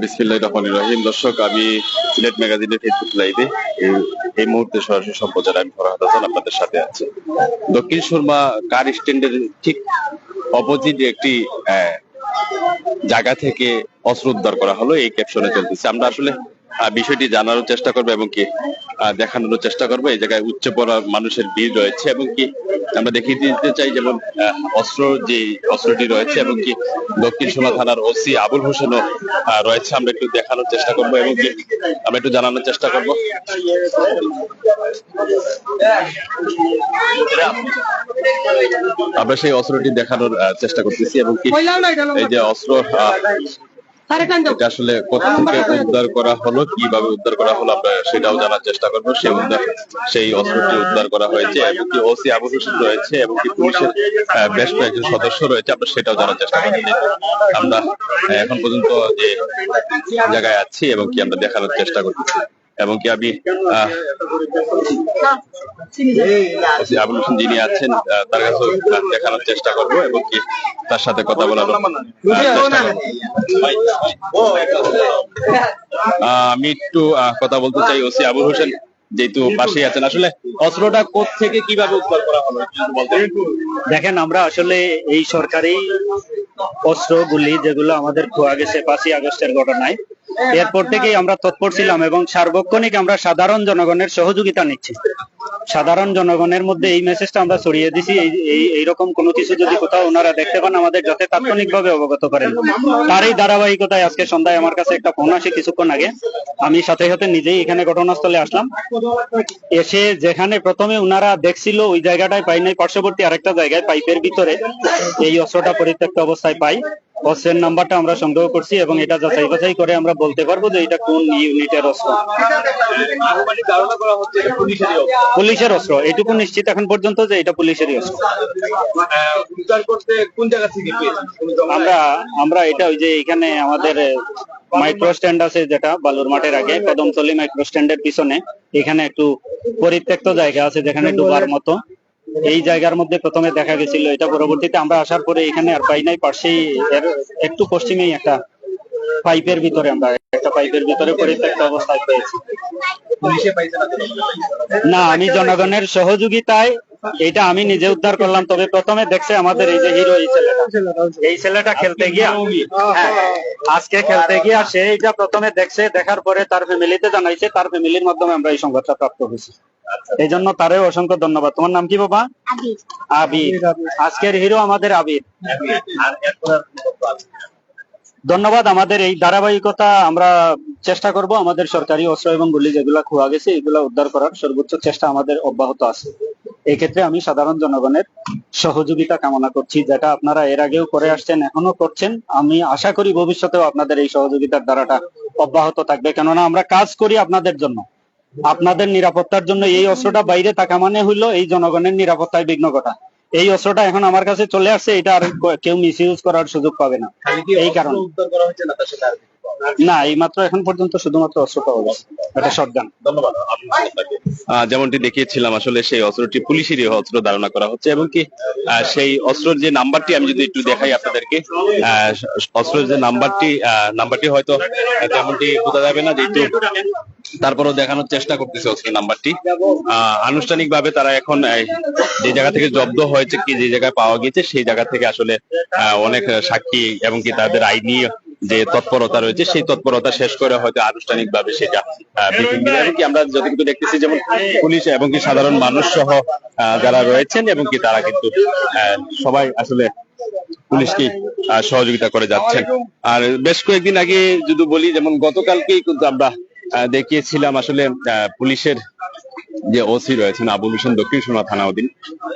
বিসমিল্লাহ রহমান রহিম। দর্শক, আমি সিলেট ম্যাগাজিনের ফেসবুক লাইভে এই- মুহূর্তে সরাসরি সম্প্রচার আমি ফরহাদ হাসান আপনাদের সাথে আছি। দক্ষিণ সুরমা কার স্ট্যান্ডের ঠিক অপোজিট একটি জায়গা থেকে অস্ত্র উদ্ধার করা হলো। এই ক্যাপশনে চলতেছে। আমরা আসলে বিষয়টি জানারও চেষ্টা করব এবং কি দেখানোর চেষ্টা করব। এই জায়গায় উচ্চ পড়া মানুষের ভিড় রয়েছে এবং কি আমরা দেখিয়ে দিতে চাই যেমন অস্ত্র যে অস্ত্রটি রয়েছে এবং কি দক্ষিণ সুরমা থানার ওসি আবুল হোসেনও রয়েছে। আমরা একটু দেখানোর চেষ্টা করব এবং কি আমরা একটু জানানোর চেষ্টা করব। আমরা সেই অস্ত্রটি দেখানোর চেষ্টা করতেছি এবং কি এই যে অস্ত্র এটা আসলে কোথা থেকে উদ্ধার করা হলো কীভাবে উদ্ধার করা হলো আমরা সেটাও জানার চেষ্টা করব। সেই উদ্ধার সেই অস্ত্রটি উদ্ধার করা হয়েছে এবং কি ওসি আবু হোসেন রয়েছে এবং কি পুলিশের বেশ কয়েকজন সদস্য রয়েছে আমরা সেটাও জানার চেষ্টা করছি আমরা এখন পর্যন্ত যে জায়গায় আছি এবং কি আমরা দেখানোর চেষ্টা করতেছি। এবং কি আমি আবুল যিনি আছেন তার কাছে দেখানোর চেষ্টা এবং কি তার সাথে কথা বলার আমি একটু কথা বলতে চাই ওসি আবুল হোসেন যেহেতু পাশেই আছেন আসলে অস্ত্রটা কোথা থেকে কীভাবে উদ্ধার করা হলো দেখেন আমরা আসলে এই সরকারি অস্ত্র গুলি যেগুলো আমাদের খোয়া গেছে পাঁচই আগস্টের ঘটনায় এরপর থেকেই আমরা তৎপর ছিলাম এবং সার্বক্ষণিক আমরা সাধারণ জনগণের সহযোগিতা নিচ্ছি। সাধারণ জনগণের মধ্যে এই মেসেজটা আমরা ছড়িয়ে দিছি। এই এই- এইরকম কোনো কিছু যদি কোথাও ওনারা দেখতে পান আমাদের যাতে তাৎক্ষণিকভাবে অবগত করেন। তার এই ধারাবাহিকতায় আজকে সন্ধ্যায় আমার কাছে একটা ফোন আসে কিছুক্ষণ আগে। আমি সাথে সাথে নিজেই এখানে ঘটনাস্থলে আসলাম। এসে যেখানে প্রথমে ওনারা দেখছিল ওই জায়গাটায় পাই নাই পার্শ্ববর্তী আরেকটা জায়গায় পাইপের ভিতরে। এই অস্ত্রটা পরিত্যক্ত অবস্থায় পাই। অস্ত্রের নাম্বারটা আমরা সংগ্রহ করছি এবং এটা যাচাই বাছাই করে আমরা বলতে পারব যে এটা কোন ইউনিটের অস্ত্র। পুলিশের অস্ত্র, এটুকু নিশ্চিত এখন পর্যন্ত যে এটা পুলিশেরই অস্ত্র? আমরা আমরা এটা ওই যে এখানে আমাদের মাইক্রো স্ট্যান্ড আছে যেটা বালুর মাঠের আগে, কদমতলি মাইক্রো স্ট্যান্ডের পিছনে এখানে একটু পরিত্যক্ত জায়গা আছে যেখানে ডুবার মতো এই জায়গার মধ্যে প্রথমে দেখা গেছিল এটা পরবর্তীতে আমরা আসার পরে এখানে আর পাই নাই পাশেই এর একটু পশ্চিমেই একটা পাইপের ভিতরে আমরা একটা পাইপের ভিতরে পরিত্যক্ত অবস্থায় পেয়েছি? না আমি জনগণের সহযোগিতায় এটা আমি নিজে উদ্ধার করলাম। তবে প্রথমে দেখছে আমাদের এই যে হিরো এই ছেলেটা। এই ছেলেটা খেলতে গিয়া হ্যাঁ, আজকে খেলতে গিয়া সে এটা প্রথমে দেখছে দেখার পরে তার ফ্যামিলিতে জানাইছে তার ফ্যামিলির মাধ্যমে আমরা এই সংবাদটা প্রাপ্ত হয়েছি। এই জন্য তারও অসংখ্য ধন্যবাদ। তোমার নাম কি বাবা? আবির আজকের হিরো আমাদের আবির? ধন্যবাদ। আমাদের এই ধারাবাহিকতা আমরা চেষ্টা করব। আমাদের সরকারি অস্ত্র এবং গুলি যেগুলা খোয়া গেছে এগুলা উদ্ধার করার সর্বোচ্চ চেষ্টা আমাদের অব্যাহত আছে। এই ক্ষেত্রে আমি সাধারণ জনগণের সহযোগিতা কামনা করছি যেটা আপনারা এর আগেও করে আসছেন এখনও করছেন। আমি আশা করি ভবিষ্যতেও আপনাদের এই সহযোগিতার দ্বারাটা অব্যাহত থাকবে। কেননা আমরা কাজ করি আপনাদের জন্য। আপনাদের নিরাপত্তার জন্য এই অস্ত্রটা বাইরে থাকা মানে হইল এই জনগণের নিরাপত্তায় বিঘ্ন ঘটা। এই অস্ত্রটা এখন আমার কাছে চলে আসছে এটা আর কেউ মিস ইউজ করার সুযোগ পাবে না। এই কারণে। না এই মাত্র এখন পর্যন্ত শুধুমাত্র অস্ত্র পাওয়া গেছে। এটা শটগান ধন্যবাদ যেমনটি দেখিয়েছিলাম আসলে সেই অস্ত্রটি পুলিশেরই অস্ত্র ধারণা করা হচ্ছে এবং কি সেই অস্ত্রের যে নাম্বারটি আমি যদি একটু দেখাই আপনাদেরকে অস্ত্রের যে নাম্বারটি নাম্বারটি হয়তো তেমনটি বোঝা যাবে না যেহেতু তারপরেও দেখানোর চেষ্টা করতেছে অস্ত্রের নাম্বারটি। আনুষ্ঠানিক ভাবে তারা এখন এই, যে জায়গা থেকে জব্দ হয়েছে কি যে জায়গায় পাওয়া গেছে সেই জায়গা থেকে আসলে আহ, অনেক সাক্ষী এবং কি তাদের আইনি যে তৎপরতা রয়েছে সেই তৎপরতা শেষ করে হয়তো আনুষ্ঠানিক ভাবে সেটা কি আমরা যতটুকু দেখতেছি যেমন পুলিশ এবং কি সাধারণ মানুষ সহ যারা রয়েছেন এবং কি তারা কিন্তু সবাই আসলে পুলিশকে সহযোগিতা করে যাচ্ছেন। আর বেশ কয়েকদিন আগে যদি বলি যেমন গতকালকেই কিন্তু আমরা দেখিয়েছিলাম আসলে পুলিশের যে ওসি রয়েছেন আবুল হোসেন দক্ষিণ সোনা থানা অধীন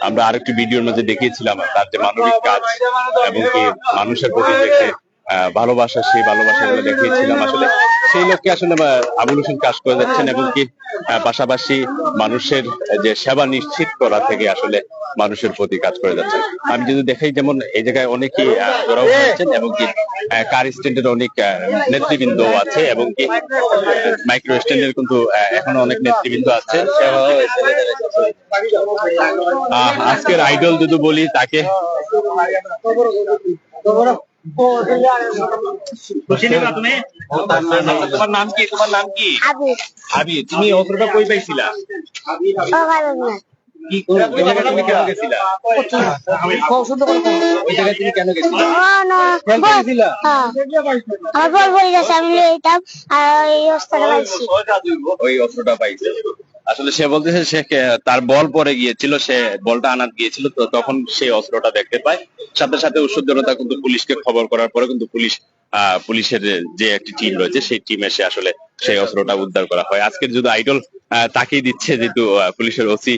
আমরা আরেকটি ভিডিওর মধ্যে দেখিয়েছিলাম তার যে মানবিক কাজ এবং কি মানুষের প্রতি আহ, ভালোবাসা সেই ভালোবাসা ভালোবাসাগুলো দেখিয়েছিলাম। আসলে সেই লক্ষ্যে আসলে আবুল হোসেন কাজ করে যাচ্ছেন এবং কি পাশাপাশি মানুষের যে সেবা নিশ্চিত করা থেকে আসলে মানুষের প্রতি কাজ করে যাচ্ছেন। আমি যদি দেখাই যেমন এই জায়গায় অনেকেই আহ, জড়ো হয়েছেন এবং কি কার স্ট্যান্ডের অনেক নেতৃবৃন্দ আছে এবং কি মাইক্রো স্ট্যান্ডের কিন্তু এখনও অনেক নেতৃবৃন্দ আছে আজকের আইডল যদি বলি তাকে চিনিবা তুমি? তোমার নাম কি? তোমার নাম কি? আবি তুমি অস্ত্রটা কই পাইছিলা? কি ওই জায়গায় তুমি কেন গেছিলা? ওই জায়গায় তুমি কেন গেছিলা? হ্যাঁ। আমার বল বলে গেছে আমি লইতাম আর এই অবস্থাটা পাইছি। ওই অস্ত্রটা পাইছে। আসলে সে বলতেছে সে তার বল পরে গিয়েছিল, সে বলটা আনাত গিয়েছিল, তো তখন সে অস্ত্রটা দেখতে পায়। সাথে সাথে উৎসুকজনতা কিন্তু পুলিশকে খবর করার পরে কিন্তু পুলিশ পুলিশের যে একটি টিম রয়েছে, সেই টিম এসে আসলে সেই অস্ত্রটা উদ্ধার করা হয়। আজকের যদি আইডল তাকেই দিচ্ছে যেহেতু পুলিশের ওসি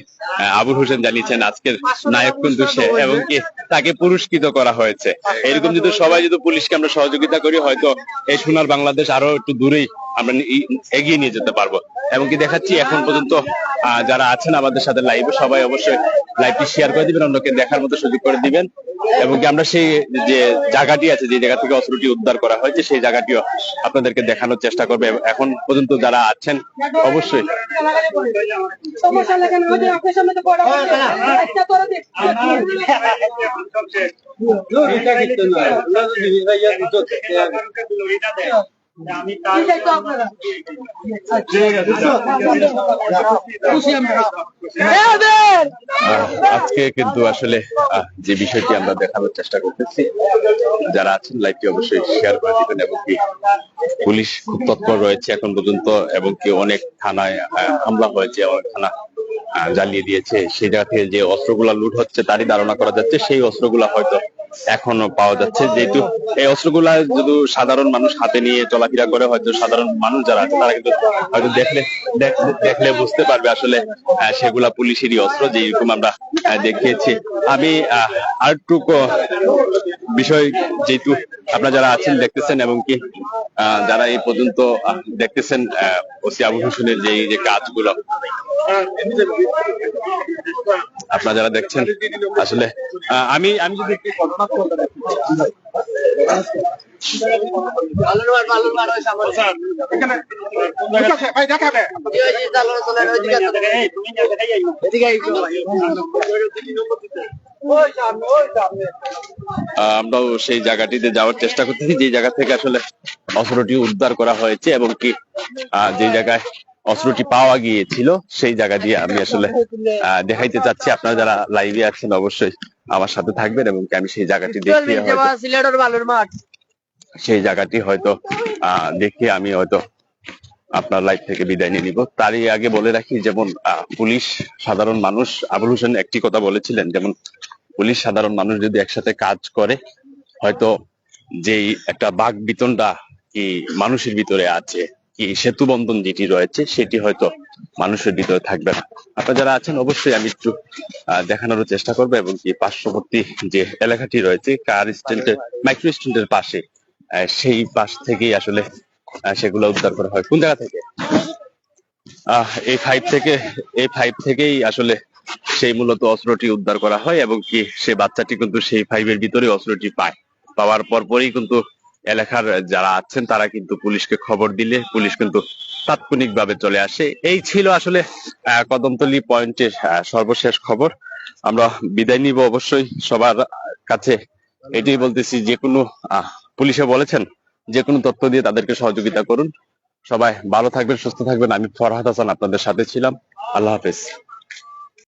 আবুল হোসেন জানিয়েছেন আজকের নায়ক কিন্তু সে এবং কি তাকে পুরস্কৃত করা হয়েছে। এরকম যদি সবাই যদি পুলিশকে আমরা সহযোগিতা করি হয়তো এই সোনার বাংলাদেশ আরও একটু দূরেই আমরা এগিয়ে নিয়ে যেতে পারব। এবং কি দেখাচ্ছি এখন পর্যন্ত আহ, যারা আছেন আমাদের সাথে লাইভে সবাই অবশ্যই লাইভটি শেয়ার করে দিবেন অন্যকে দেখার মতো সুযোগ করে দিবেন। এবং কি আমরা সেই যে জায়গাটি আছে যে জায়গা থেকে অস্ত্রটি উদ্ধার করা হয়েছে সেই জায়গাটিও আপনাদেরকে দেখানোর চেষ্টা করবে। এখন পর্যন্ত যারা আছেন অবশ্যই। সমস্যা লেগে না আমাদের আপনার সামনে তো বড় একটা তোরা দেখ আমি তার আজকে কিন্তু আসলে যে বিষয়টি আমরা দেখানোর চেষ্টা করতেছি, যারা আছেন লাইভটি অবশ্যই শেয়ার করে দিবেন এবং কি পুলিশ খুব তৎপর রয়েছে এখন পর্যন্ত এবং কি অনেক থানায় হামলা হয়েছে, অনেক থানা জ্বালিয়ে দিয়েছে। সেই জায়গা থেকে যে অস্ত্রগুলা লুট হচ্ছে, তারই ধারণা করা যাচ্ছে, সেই অস্ত্রগুলা হয়তো এখনও পাওয়া যাচ্ছে। যেহেতু এই অস্ত্রগুলা যদি সাধারণ মানুষ হাতে নিয়ে চলাফেরা করে হয়তো সাধারণ মানুষ যারা আছে তারা কিন্তু হয়তো দেখলে দেখলে বুঝতে পারবে আসলে সেগুলা পুলিশেরই অস্ত্র যেরকম আমরা দেখিয়েছি। আমি আহ, আরেকটুকু বিষয় যেহেতু আপনারা যারা আছেন দেখতেছেন এবং কি যারা এই পর্যন্ত দেখতেছেন ওসি আবু হোসেনের যে যে কাজগুলো আপনারা যারা দেখছেন আসলে আমি আমি যদি একটু আমরাও সেই জায়গাটিতে যাওয়ার চেষ্টা করতেছি, যে জায়গা থেকে আসলে অস্ত্রটি উদ্ধার করা হয়েছে এবং কি যে জায়গায় অস্ত্রটি পাওয়া গিয়েছিল, সেই জায়গা দিয়ে আমি আসলে দেখাইতে চাচ্ছি। আপনারা যারা লাইভে আছেন, অবশ্যই আমার সাথে থাকবেন এবং আমি সেই জায়গাটি দেখিয়ে সিলেটের বালুর মাঠ। সেই জায়গাটি হয়তো দেখে আমি হয়তো আপনার লাইফ থেকে বিদায় নিয়ে নিব। তারই আগে বলে রাখি যেমন পুলিশ সাধারণ মানুষ আবুল হোসেন একটি কথা বলেছিলেন যেমন পুলিশ সাধারণ মানুষ যদি একসাথে কাজ করে হয়তো যেই একটা বাঘ বিতনটা কি মানুষের ভিতরে আছে কি সেতু বন্ধন যেটি রয়েছে, সেটি হয়তো মানুষের ভিতরে থাকবে না। আপনারা যারা আছেন, অবশ্যই আমি একটু দেখানোর চেষ্টা করব এবং কি পার্শ্ববর্তী যে এলাকাটি রয়েছে, কার স্ট্যান্ডের মাইক্রো স্ট্যান্ডের পাশে সেই পাশ থেকেই আসলে সেগুলো উদ্ধার করা হয়। কোন জায়গা থেকে? আহ এই ফাইভ থেকে এই ফাইভ থেকেই আসলে সেই মূলত অস্ত্রটি উদ্ধার করা হয় এবং কি সে বাচ্চাটি কিন্তু সেই ফাইভের ভিতরে অস্ত্রটি পায়। পাওয়ার পর পরই কিন্তু এলাকার যারা আছেন, তারা কিন্তু পুলিশকে খবর দিলে পুলিশ কিন্তু তাৎক্ষণিক ভাবে চলে আসে। এই ছিল আসলে কদমতলি পয়েন্টের সর্বশেষ খবর। আমরা বিদায় নিব অবশ্যই সবার কাছে। এটাই বলতেছি, যে কোনো পুলিশে বলেছেন, যে কোনো তথ্য দিয়ে তাদেরকে সহযোগিতা করুন। সবাই ভালো থাকবেন, সুস্থ থাকবেন। আমি ফরহাদ হাসান আপনাদের সাথে ছিলাম। আল্লাহ হাফেজ।